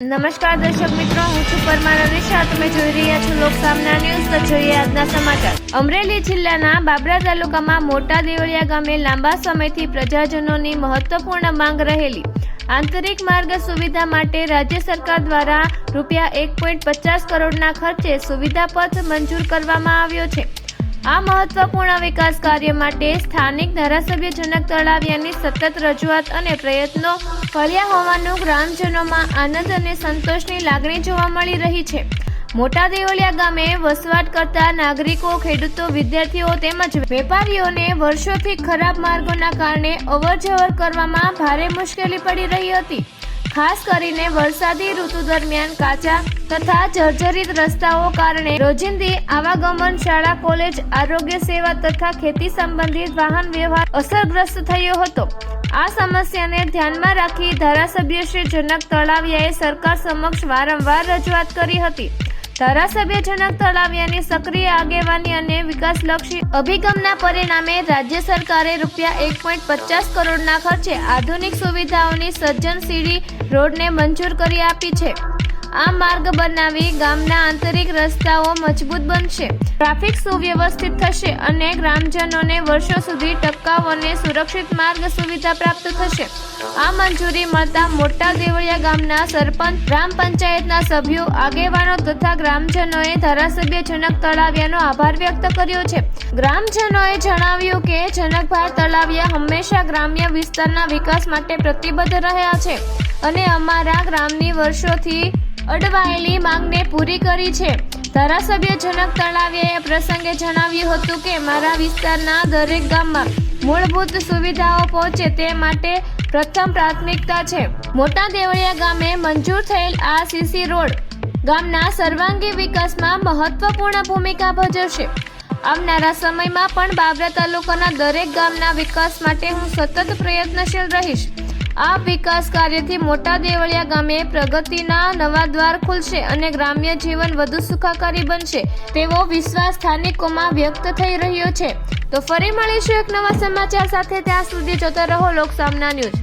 નમસ્કાર દર્શક મિત્રો, હું છું પરમાર અનિશા. તમે જોઈ રહ્યા છો લોક સામના ન્યૂઝ. તો જોઈએ આજના સમાચાર. અમરેલી જિલ્લાના બાબરા તાલુકામાં મોટા દેવળિયા ગામે લાંબા સમયથી પ્રજાજનોની મહત્વપૂર્ણ માંગ રહેલી. આંતરિક માર્ગ સુવિધા માટે રાજ્ય સરકાર દ્વારા રૂપિયા એક પોઈન્ટ પચાસ કરોડના ખર્ચે સુવિધા પથ મંજૂર કરવામાં આવ્યો છે. આ મહત્વપૂર્ણ વિકાસ કાર્ય માટે સ્થાનિક ધારાસભ્ય જનક તળાવિયાની સતત રજૂઆત અને પ્રયત્નો ફળ્યા હોવાનું ગ્રામજનોમાં આનંદ અને સંતોષની લાગણી જોવા મળી રહી છે. મોટા દેવળિયા ગામે વસવાટ કરતા નાગરિકો, ખેડૂતો, વિદ્યાર્થીઓ તેમજ વેપારીઓને વર્ષોથી ખરાબ માર્ગોના કારણે અવરજવર કરવામાં ભારે મુશ્કેલી પડી રહી હતી. ખાસ કરીને વરસાદી ઋતુ દરમિયાન કાચા તથા જર્જરિત રસ્તાઓ કારણે રોજિંદી આવાગમન શાળા, કોલેજ, આરોગ્ય સેવા તથા ખેતી સંબંધિત વાહન વ્યવહાર અસરગ્રસ્ત થયો હતો. આ સમસ્યાને ધ્યાનમાં રાખી ધારાસભ્ય શ્રી જનક તળાવિયાએ સરકાર સમક્ષ વારંવાર રજૂઆત કરી હતી. ધારાસભ્ય જનક તળાવિયાની સક્રિય આગેવાની અને વિકાસલક્ષી અભિગમના પરિણામે રાજ્ય સરકારે રૂપિયા એક પોઈન્ટ પચાસ કરોડના ખર્ચે આધુનિક સુવિધાઓની સજ્જન સીડી રોડને મંજૂર કરી આપી છે. આ માર્ગ બનાવી ગામના આંતરિક રસ્તાઓ મજબૂત બનશે. ટ્રાફિક સુવ્યવસ્થિત થશે અને ગ્રામજનોને વર્ષો સુધી ટકાઉ સુરક્ષિત માર્ગ સુવિધા પ્રાપ્ત થશે. આ મંજૂરી મળતા મોટા દેવળિયા ગામના સરપંચ, ગ્રામ પંચાયતના સભ્યો, આગેવાનો તથા ગ્રામજનોએ ધારાસભ્ય જનક તળાવિયાનો આભાર વ્યક્ત કર્યો છે. ગ્રામજનોએ જણાવ્યું કે જનકભાઈ તળાવિયા હંમેશા ગ્રામ્ય વિસ્તારના વિકાસ માટે પ્રતિબદ્ધ રહ્યા છે અને અમારા ગ્રામની વર્ષોથી અડવાયેલી માંગને પૂરી કરી છે. ધારાસભ્ય જનક તળાવિયાએ પ્રસંગે જણાવ્યું હતું કે, મારા વિસ્તારના દરેક ગામમાં મૂળભૂત સુવિધાઓ પહોંચે તે માટે પ્રથમ પ્રાથમિકતા છે. મોટા દેવળિયા ગામે મંજૂર થયેલ આ સીસી રોડ ગામના સર્વાંગી વિકાસમાં મહત્વપૂર્ણ ભૂમિકા ભજવશે. આવનારા સમયમાં પણ બાબરા તાલુકાના દરેક ગામના વિકાસ માટે હું સતત પ્રયત્નશીલ રહીશ. આ વિકાસ કાર્યથી મોટા દેવળિયા ગામે પ્રગતિના નવા દ્વાર ખુલશે અને ગ્રામ્ય જીવન વધુ સુખાકારી બનશે. તેવો વિશ્વાસ સ્થાનિકોમાં વ્યક્ત થઈ રહ્યો છે. તો ફરી મળીશું એક નવા સમાચાર સાથે. ત્યાં સુધી જોતા રહો લોક સામના ન્યૂઝ.